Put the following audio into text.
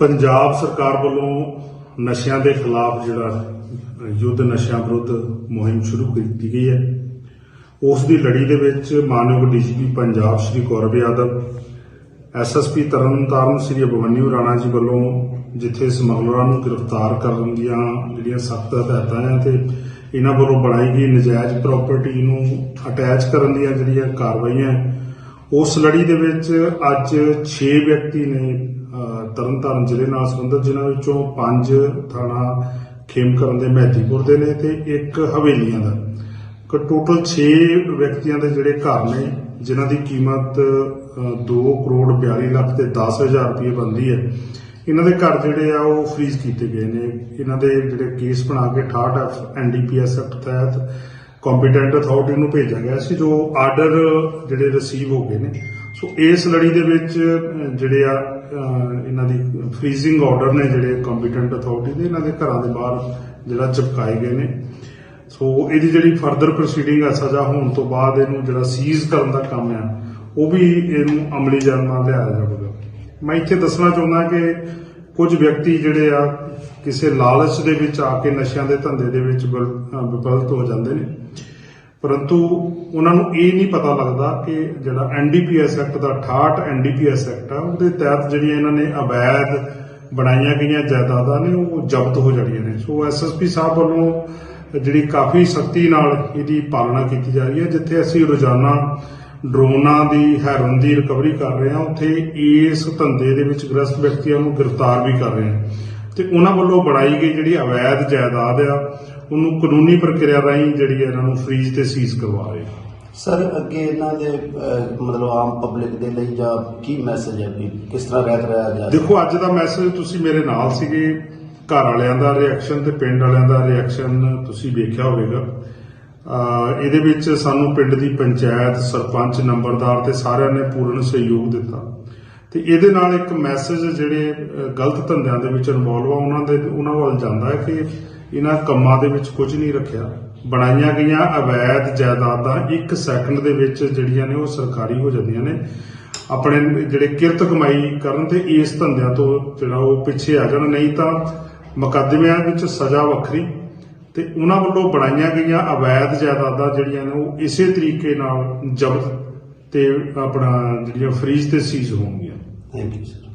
ਪੰਜਾਬ ਸਰਕਾਰ ਵੱਲੋਂ ਨਸ਼ਿਆਂ ਦੇ ਖਿਲਾਫ ਜਿਹੜਾ ਯੁੱਧ ਨਸ਼ਿਆਂ ਵਿਰੁੱਧ ਮੁਹਿੰਮ ਸ਼ੁਰੂ ਕੀਤੀ ਗਈ ਹੈ। ਉਸ ਦੀ ਲੜੀ ਦੇ ਵਿੱਚ ਮਾਨਯੋਗ ਡੀਜੀਪੀ ਪੰਜਾਬ ਸ਼੍ਰੀ ਗੌਰਵ ਯਾਦਵ ਐਸਐਸਪੀ ਤਰਨਤਾਰਨ ਸ਼੍ਰੀ ਅਭਿਮਨਿਊ ਰਾਣਾ ਜੀ ਵੱਲੋਂ ਜਿੱਥੇ ਸਮਗਲਰਾਂ ਨੂੰ ਗ੍ਰਿਫਤਾਰ ਕਰਨ ਦੀਆਂ ਜਿਹੜੀਆਂ ਸਖਤ ਹਦਾਇਤਾਂ ਆ ਤੇ ਇਹਨਾਂ ਵੱਲੋਂ ਬਣਾਈ ਗਈ ਨਜਾਇਜ਼ ਪ੍ਰਾਪਰਟੀ ਨੂੰ ਅਟੈਚ ਕਰਨ ਦੀਆਂ ਜਿਹੜੀਆਂ ਕਾਰਵਾਈਆਂ, ਉਸ ਲੜੀ ਦੇ ਵਿੱਚ ਅੱਜ 6 ਵਿਅਕਤੀ ਨੇ ਤਰਨਤਾਰਨ ਜ਼ਿਲ੍ਹੇ ਨਾਲ ਸੰਬੰਧਿਤ, ਜਿਨ੍ਹਾਂ ਵਿੱਚੋਂ ਪੰਜ ਥਾਣਾ ਖੇਮਕਰਨ ਦੇ ਮਹਿਦੀਪੁਰ ਦੇ ਨੇ ਤੇ ਇੱਕ ਹਵੇਲੀਆਂ ਦਾ। ਕਿ ਟੋਟਲ 6 ਵਿਅਕਤੀਆਂ ਦੇ ਜਿਹੜੇ ਘਰ ਨੇ, ਜਿਨ੍ਹਾਂ ਦੀ ਕੀਮਤ 2 ਕਰੋੜ 42 ਲੱਖ ਤੇ 10000 ਰੁਪਏ ਬਣਦੀ ਹੈ। ਇਹਨਾਂ ਦੇ ਘਰ ਜਿਹੜੇ ਆ, ਉਹ ਫ੍ਰੀਜ਼ ਕੀਤੇ ਗਏ ਨੇ। ਇਹਨਾਂ ਦੇ ਜਿਹੜੇ ਕੇਸ ਬਣਾ ਕੇ 68 ਐਫ ਐਨਡੀਪੀਐਸ ਐਕਟ ਤਹਿਤ ਕੰਪੀਟੈਂਟ ਅਥਾਰਟੀ ਨੂੰ ਭੇਜਿਆ ਗਿਆ ਸੀ, ਜੋ ਆਰਡਰ ਜਿਹੜੇ ਰਿਸੀਵ ਹੋ ਗਏ ਨੇ। ਸੋ ਇਸ ਲੜੀ ਦੇ ਵਿੱਚ ਜਿਹੜੇ ਆ ਇਹਨਾਂ ਦੀ ਫ੍ਰੀਜ਼ਿੰਗ ਆਰਡਰ ਨੇ ਜਿਹੜੇ ਕੰਪੀਟੈਂਟ ਅਥਾਰਟੀ ਦੇ, ਇਹਨਾਂ ਦੇ ਘਰਾਂ ਦੇ ਬਾਹਰ ਜਿਹੜਾ ਚਿਪਕਾਏ ਗਏ ਨੇ। ਸੋ ਇਹਦੀ ਜਿਹੜੀ ਫਰਦਰ ਪ੍ਰੋਸੀਡਿੰਗ ਆ ਸਜ਼ਾ ਹੋਣ ਤੋਂ ਬਾਅਦ ਇਹਨੂੰ ਜਿਹੜਾ ਸੀਜ਼ ਕਰਨ ਦਾ ਕੰਮ ਆ, ਉਹ ਵੀ ਇਹਨੂੰ ਅਮਲੀ ਜਰਮਾਂ ਲਿਆਇਆ ਜਾਵੇਗਾ। ਮੈਂ ਇੱਥੇ ਦੱਸਣਾ ਚਾਹੁੰਦਾ ਕਿ ਕੁਝ ਵਿਅਕਤੀ ਜਿਹੜੇ ਆ, ਕਿਸੇ ਲਾਲਚ ਦੇ ਵਿੱਚ ਆ ਕੇ ਨਸ਼ਿਆਂ ਦੇ ਧੰਦੇ ਦੇ ਵਿੱਚ ਵਿਲ- ਵਿਫਲਤ ਹੋ ਜਾਂਦੇ ਨੇ। ਪਰੰਤੂ ਉਹਨਾਂ ਨੂੰ ਇਹ ਨਹੀਂ ਪਤਾ ਲੱਗਦਾ ਕਿ ਜਿਹੜਾ ਐਨਡੀਪੀਐਸ ਐਕਟ ਦਾ 68 ਐਨਡੀਪੀਐਸ ਐਕਟ ਆ, ਉਹਦੇ ਤਹਿਤ ਜਿਹੜੀਆਂ ਇਹਨਾਂ ਨੇ ਅਵੈਧ ਬਣਾਈਆਂ ਗਈਆਂ ਜਾਇਦਾਦਾਂ ਨੇ, ਉਹ ਜ਼ਬਤ ਹੋ ਜਾਣੀਆਂ ਨੇ। ਸੋ ਐਸਐਸਪੀ ਸਾਹਿਬ ਵੱਲੋਂ ਜਿਹੜੀ ਕਾਫੀ ਸਖਤੀ ਨਾਲ ਇਹਦੀ ਪਾਲਣਾ ਕੀਤੀ ਜਾ ਰਹੀ ਹੈ, ਜਿੱਥੇ ਅਸੀਂ ਰੋਜ਼ਾਨਾ ਡਰੋਨਾਂ ਦੀ ਹੈਰਨ ਦੀ ਰਿਕਵਰੀ ਕਰ ਰਹੇ ਹਾਂ, ਉੱਥੇ ਇਸ ਧੰਦੇ ਦੇ ਵਿੱਚ ਗ੍ਰਸਤ ਵਿਅਕਤੀਆਂ ਨੂੰ ਗ੍ਰਿਫਤਾਰ ਵੀ ਕਰ ਰਹੇ ਹਾਂ। ਤੇ ਉਹਨਾਂ ਵੱਲੋਂ ਬਣਾਈ ਗਈ ਜਿਹੜੀ ਅਵੈਧ ਜਾਇਦਾਦ ਆ ਉਹਨੂੰ ਕਾਨੂੰਨੀ ਪ੍ਰਕਿਰਿਆ ਰਾਹੀਂ ਜਿਹੜੀ ਇਹਨਾਂ ਨੂੰ ਫ੍ਰੀਜ਼ ਤੇ ਸੀਜ਼ ਕਰਵਾ ਰਹੇ ਸਰ ਅੱਗੇ ਇਹਨਾਂ ਦੇ ਮਤਲਬ ਆਮ ਪਬਲਿਕ ਦੇ ਲਈ ਜਾਂ ਕੀ ਮੈਸੇਜ ਹੈ ਵੀ ਕਿਸ ਤਰ੍ਹਾਂ ਰਹਿਤ ਰਿਹਾ ਜਾ ਦੇਖੋ ਅੱਜ ਦਾ ਮੈਸੇਜ ਤੁਸੀਂ ਮੇਰੇ ਨਾਲ ਸੀਗੇ ਘਰ ਵਾਲਿਆਂ ਦਾ ਰਿਐਕਸ਼ਨ ਤੇ ਪਿੰਡ ਵਾਲਿਆਂ ਦਾ ਰਿਐਕਸ਼ਨ ਤੁਸੀਂ ਵੇਖਿਆ ਹੋਵੇਗਾ। ਇਹਦੇ ਵਿੱਚ ਸਾਨੂੰ ਪਿੰਡ ਦੀ ਪੰਚਾਇਤ ਸਰਪੰਚ ਨੰਬਰਦਾਰ ਤੇ ਸਾਰਿਆਂ ਨੇ ਪੂਰਨ ਸਹਿਯੋਗ ਦਿੱਤਾ। ਤੇ ਇਹਦੇ ਨਾਲ ਇੱਕ ਮੈਸੇਜ ਜਿਹੜੇ ਗਲਤ ਧੰਦਿਆਂ ਦੇ ਵਿੱਚ ਇਨਵੋਲਵ ਆ, ਉਹਨਾਂ ਦੇ, ਉਹਨਾਂ ਵੱਲ ਜਾਂਦਾ ਹੈ ਕਿ ਇਹਨਾਂ ਕੰਮਾਂ ਦੇ ਵਿੱਚ ਕੁਝ ਨਹੀਂ ਰੱਖਿਆ। ਬਣਾਈਆਂ ਗਈਆਂ ਅਵੈਧ ਜਾਇਦਾਦਾਂ 1 ਸੈਕਿੰਡ ਦੇ ਵਿੱਚ ਜਿਹੜੀਆਂ ਨੇ ਉਹ ਸਰਕਾਰੀ ਹੋ ਜਾਂਦੀਆਂ ਨੇ। ਆਪਣੇ ਜਿਹੜੇ ਕਿਰਤ ਕਮਾਈ ਕਰਨ ਤੇ ਇਸ ਧੰਦਿਆਂ ਤੋਂ ਜਿਹੜਾ ਉਹ ਪਿੱਛੇ ਆ ਜਾਣ। ਨਹੀਂ ਤਾਂ ਮੁਕੱਦਮਿਆਂ ਵਿੱਚ ਸਜ਼ਾ ਵੱਖਰੀ ਤੇ ਉਹਨਾਂ ਵੱਲੋਂ ਬਣਾਈਆਂ ਗਈਆਂ ਅਵੈਧ ਜਾਇਦਾਦਾਂ ਜਿਹੜੀਆਂ ਨੇ ਉਹ ਇਸੇ ਤਰੀਕੇ ਨਾਲ ਜ਼ਬਤ ਤੇ ਆਪਣਾ ਜਿਹੜੀਆਂ ਫਰੀਜ਼ ਤੇ ਸੀਜ਼ ਹੋਣਗੀਆਂ। Thank you.